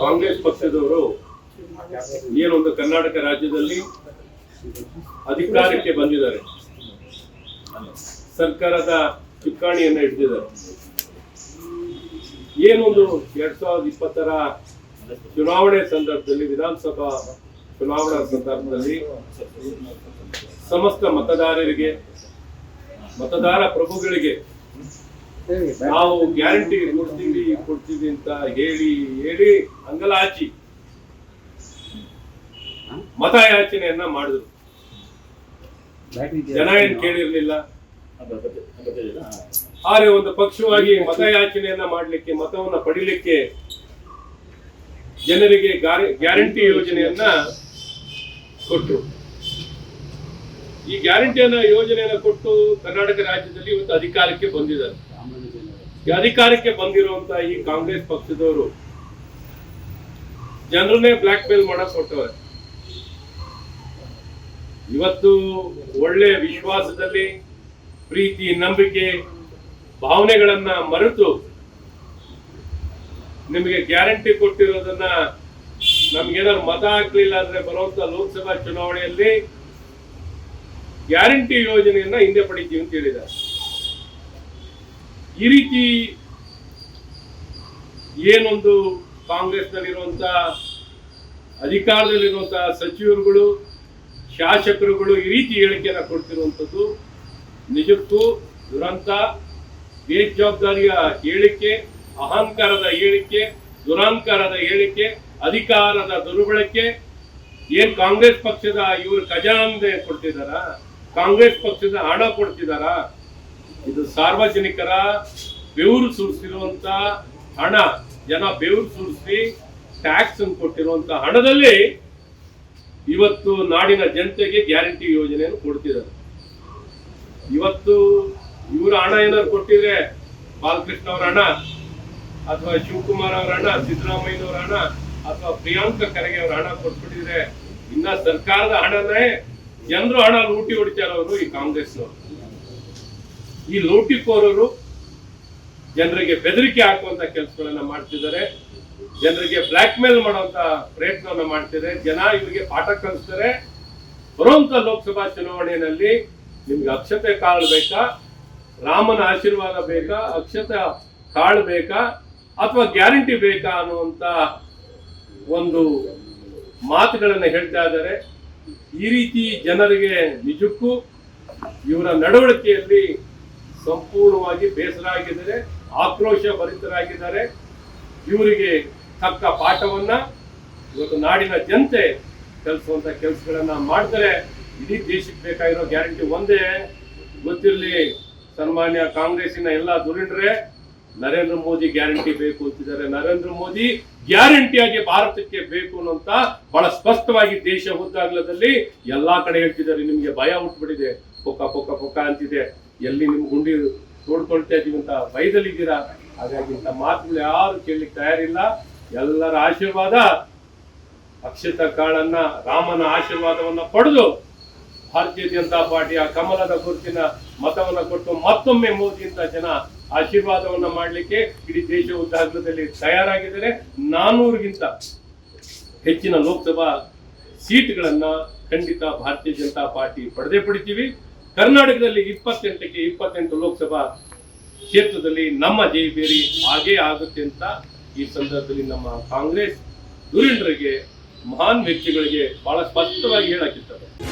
ಕಾಂಗ್ರೆಸ್ ಪಕ್ಷದವರು ಏನೊಂದು ಕರ್ನಾಟಕ ರಾಜ್ಯದಲ್ಲಿ ಅಧಿಕಾರಕ್ಕೆ ಬಂದಿದ್ದಾರೆ. ಸರ್ಕಾರದ ಚುಕ್ಕಾಣಿಯನ್ನ ಹಿಡಿದಿದ್ದಾರೆ. ಏನೊಂದು ಎರಡ್ ಸಾವಿರದ ಇಪ್ಪತ್ತರ ಚುನಾವಣೆ ಸಂದರ್ಭದಲ್ಲಿ, ವಿಧಾನಸಭಾ ಚುನಾವಣಾ ಸಂದರ್ಭದಲ್ಲಿ ಸಮಸ್ತ ಮತದಾರರಿಗೆ, ಮತದಾರ ಪ್ರಭುಗಳಿಗೆ ನಾವು ಗ್ಯಾರಂಟಿ ಕೊಡ್ತೀವಿ ಕೊಡ್ತೀವಿ ಅಂತ ಹೇಳಿ ಹೇಳಿ ಅಂಗಲಾಚಿ ಮತಯಾಚನೆಯನ್ನ ಮಾಡಿದ್ರು. ಜನ ಏನ್ ಕೇಳಿರ್ಲಿಲ್ಲ? ಆದ್ರೆ ಒಂದು ಪಕ್ಷವಾಗಿ ಮತಯಾಚನೆಯನ್ನ ಮಾಡ್ಲಿಕ್ಕೆ, ಮತವನ್ನ ಪಡಿಲಿಕ್ಕೆ ಜನರಿಗೆ ಗ್ಯಾರಂಟಿ ಯೋಜನೆಯನ್ನ ಕೊಟ್ಟರು ಈ ಗ್ಯಾರಂಟಿಯನ್ನ ಯೋಜನೆಯನ್ನ ಕೊಟ್ಟು ಕರ್ನಾಟಕ ರಾಜ್ಯದಲ್ಲಿ ಇವತ್ತು ಅಧಿಕಾರಕ್ಕೆ ಬಂದಿದ್ದಾರೆ. ಈ ಅಧಿಕಾರಕ್ಕೆ ಬಂದಿರುವಂತ ಈ ಕಾಂಗ್ರೆಸ್ ಪಕ್ಷದವರು ಜನರನ್ನೇ ಬ್ಲಾಕ್ ಮೇಲ್ ಮಾಡಕ್ ಕೊಟ್ಟವ್ರೆ. ಇವತ್ತು ಒಳ್ಳೆ ವಿಶ್ವಾಸದಲ್ಲಿ, ಪ್ರೀತಿ, ನಂಬಿಕೆ, ಭಾವನೆಗಳನ್ನ ಮರೆತು ನಿಮಗೆ ಗ್ಯಾರಂಟಿ ಕೊಟ್ಟಿರೋದನ್ನ ನಮ್ಗೇನಾದ್ರು ಮತ ಹಾಕ್ಲಿಲ್ಲ ಅಂದ್ರೆ ಬರುವಂತ ಲೋಕಸಭಾ ಚುನಾವಣೆಯಲ್ಲಿ ಗ್ಯಾರಂಟಿ ಯೋಜನೆಯನ್ನ ಹಿಂದೆ ಪಡಿತೀವಿ ಅಂತ ಹೇಳಿದ್ದಾರೆ. ಈ ರೀತಿ ಏನೊಂದು ಕಾಂಗ್ರೆಸ್ನಲ್ಲಿರುವಂಥ ಅಧಿಕಾರದಲ್ಲಿರುವಂಥ ಸಚಿವರುಗಳು, ಶಾಸಕರುಗಳು ಈ ರೀತಿ ಹೇಳಿಕೆಯನ್ನ ಕೊಡ್ತಿರುವಂಥದ್ದು. ನಿಜಕ್ಕೂ ದುರಂತ, ಬೇಜವಾಬ್ದಾರಿಯ ಹೇಳಿಕೆ, ಅಹಂಕಾರದ ಹೇಳಿಕೆ ದುರಹಂಕಾರದ ಹೇಳಿಕೆ, ಅಧಿಕಾರದ ದುರ್ಬಳಕೆ, ಏನ್ ಕಾಂಗ್ರೆಸ್ ಪಕ್ಷದ ಇವರು ಖಜಾನೆ ಕೊಡ್ತಿದ್ದಾರಾ? ಕಾಂಗ್ರೆಸ್ ಪಕ್ಷದ ಹಣ ಕೊಡ್ತಿದಾರ ಇದು ಸಾರ್ವಜನಿಕರ ಬೆವರು ಸುರಿಸಿರುವಂತ ಹಣ, ಜನ ಬೆವರು ಸುರಿಸಿ ಟ್ಯಾಕ್ಸ್ ಕೊಟ್ಟಿರುವಂತ ಹಣದಲ್ಲಿ ಇವತ್ತು ನಾಡಿನ ಜನತೆಗೆ ಗ್ಯಾರಂಟಿ ಯೋಜನೆಯನ್ನು ಕೊಡ್ತಿದ್ದಾರೆ. ಇವತ್ತು ಇವರ ಹಣ ಏನಾದ್ರು ಕೊಟ್ಟಿದ್ರೆ ಬಾಲಕೃಷ್ಣ ಅವರ ಹಣ, ಅಥವಾ ಶಿವಕುಮಾರ್ ಅವರ ಹಣ, ಸಿದ್ದರಾಮಯ್ಯನವರ ಹಣ, ಅಥವಾ ಪ್ರಿಯಾಂಕ ಖರ್ಗೆ ಅವರ ಹಣ ಕೊಟ್ಬಿಟ್ಟಿದ್ರೆ ಇನ್ನ ಸರ್ಕಾರದ ಹಣನೇ ಜನರು ಹಣ ಲೂಟಿ ಹೊಡಿತಾರೆ ಅವರು ಈ ಕಾಂಗ್ರೆಸ್ನವರು. ಈ ಲೂಟಿಕೋರರು ಜನರಿಗೆ ಬೆದರಿಕೆ ಹಾಕುವಂತ ಕೆಲಸಗಳನ್ನ ಮಾಡ್ತಿದ್ದಾರೆ. ಜನರಿಗೆ ಬ್ಲಾಕ್ ಮೇಲ್ ಮಾಡುವಂತ ಪ್ರಯತ್ನವನ್ನ ಮಾಡ್ತಿದ್ದಾರೆ. ಜನ ಇವರಿಗೆ ಪಾಠ ಕಲಿಸ್ತಾರೆ. ಬರುವಂತ ಲೋಕಸಭಾ ಚುನಾವಣೆಯಲ್ಲಿ ನಿಮ್ಗೆ ಅಕ್ಷತೆ ಕಾಳು ಬೇಕಾ? ರಾಮನ ಆಶೀರ್ವಾದ ಬೇಕಾ? ಅಕ್ಷತೆ ಕಾಳು ಬೇಕಾ? ಅಥವಾ ಗ್ಯಾರಂಟಿ ಬೇಕಾ ಅನ್ನುವಂತ ಒಂದು ಮಾತುಗಳನ್ನು ಹೇಳ್ತಾ ಇದ್ದಾರೆ. ಈ ರೀತಿ ಜನರಿಗೆ ನಿಜಕ್ಕೂ ಇವರ ನಡವಳಿಕೆಯಲ್ಲಿ ಸಂಪೂರ್ಣವಾಗಿ ಬೇಸರ ಆಗಿದ್ದಾರೆ ಆಕ್ರೋಶ ಭರಿತರಾಗಿದ್ದಾರೆ ಇವರಿಗೆ ತಕ್ಕ ಪಾಠವನ್ನ ಇವತ್ತು ನಾಡಿನ ಜನತೆ ಕಲಿಸುವಂತ ಕೆಲಸಗಳನ್ನ ಮಾಡ್ತಾರೆ. ಇಡೀ ದೇಶಕ್ಕೆ ಬೇಕಾಗಿರೋ ಗ್ಯಾರಂಟಿ ಒಂದೇ. ಗೊತ್ತಿರಲಿ, ಸನ್ಮಾನ್ಯ ಕಾಂಗ್ರೆಸ್ಸಿನ ಎಲ್ಲ ದುರಿಂಡ್ರೆ ನರೇಂದ್ರ ಮೋದಿ ಗ್ಯಾರಂಟಿ ಬೇಕು ಅಂತಿದ್ದಾರೆ. ನರೇಂದ್ರ ಮೋದಿ ಗ್ಯಾರಂಟಿಯಾಗಿ ಭಾರತಕ್ಕೆ ಬೇಕು ಅನ್ನೋಂತ ಬಹಳ ಸ್ಪಷ್ಟವಾಗಿ ದೇಶ ಉದ್ದಾಗಲದಲ್ಲಿ ಎಲ್ಲಾ ಕಡೆ ಹೇಳ್ತಿದ್ದಾರೆ. ನಿಮ್ಗೆ ಭಯ ಹುಟ್ಟುಬಿಟ್ಟಿದೆ ಪೊಕ್ಕ ಪೊಕ್ಕ ಪೊಕ್ಕ ಅಂತಿದೆ. ಎಲ್ಲಿ ನಿಮ್ಮ ಗುಂಡಿ ತೋಡ್ಕೊಳ್ತಾ ಇದೀವಿ ಅಂತ ಭಯದಲ್ಲಿದ್ದೀರಾ? ಹಾಗಾಗಿ ಇಂಥ ಮಾತುಗಳು ಯಾರು ಕೇಳಲಿಕ್ಕೆ ತಯಾರಿಲ್ಲ. ಎಲ್ಲರ ಆಶೀರ್ವಾದ ಅಕ್ಷತ ಕಾಳನ್ನ ರಾಮನ ಆಶೀರ್ವಾದವನ್ನ ಪಡೆದು ಭಾರತೀಯ ಜನತಾ ಪಾರ್ಟಿಯ ಕಮಲದ ಗುರುತಿನ ಮತವನ್ನ ಕೊಟ್ಟು ಮತ್ತೊಮ್ಮೆ ಮೋದಿ ಅಂತ ಜನ ಆಶೀರ್ವಾದವನ್ನ ಮಾಡಲಿಕ್ಕೆ ಇಡೀ ದೇಶ ಉದ್ದಾಗಲದಲ್ಲಿ ತಯಾರಾಗಿದ್ದಾರೆ. ನಾನೂರಿಗಿಂತ ಹೆಚ್ಚಿನ ಲೋಕಸಭಾ ಸೀಟ್ಗಳನ್ನ ಖಂಡಿತ ಭಾರತೀಯ ಜನತಾ ಪಾರ್ಟಿ ಪಡೆದೇ ಪಡಿತೀವಿ. ಕರ್ನಾಟಕದಲ್ಲಿ ಇಪ್ಪತ್ತೆಂಟಕ್ಕೆ ಇಪ್ಪತ್ತೆಂಟು ಲೋಕಸಭಾ ಕ್ಷೇತ್ರದಲ್ಲಿ ನಮ್ಮ ಜಯಬೇರಿ ಹಾಗೇ ಆಗುತ್ತೆ ಅಂತ ಈ ಸಂದರ್ಭದಲ್ಲಿ ನಮ್ಮ ಕಾಂಗ್ರೆಸ್ ಧುರೀಣರಿಗೆ ಮಹಾನ್ ವ್ಯಕ್ತಿಗಳಿಗೆ ಬಹಳ ಸ್ಪಷ್ಟವಾಗಿ ಹೇಳಕ್ಕಿದ್ದಾರೆ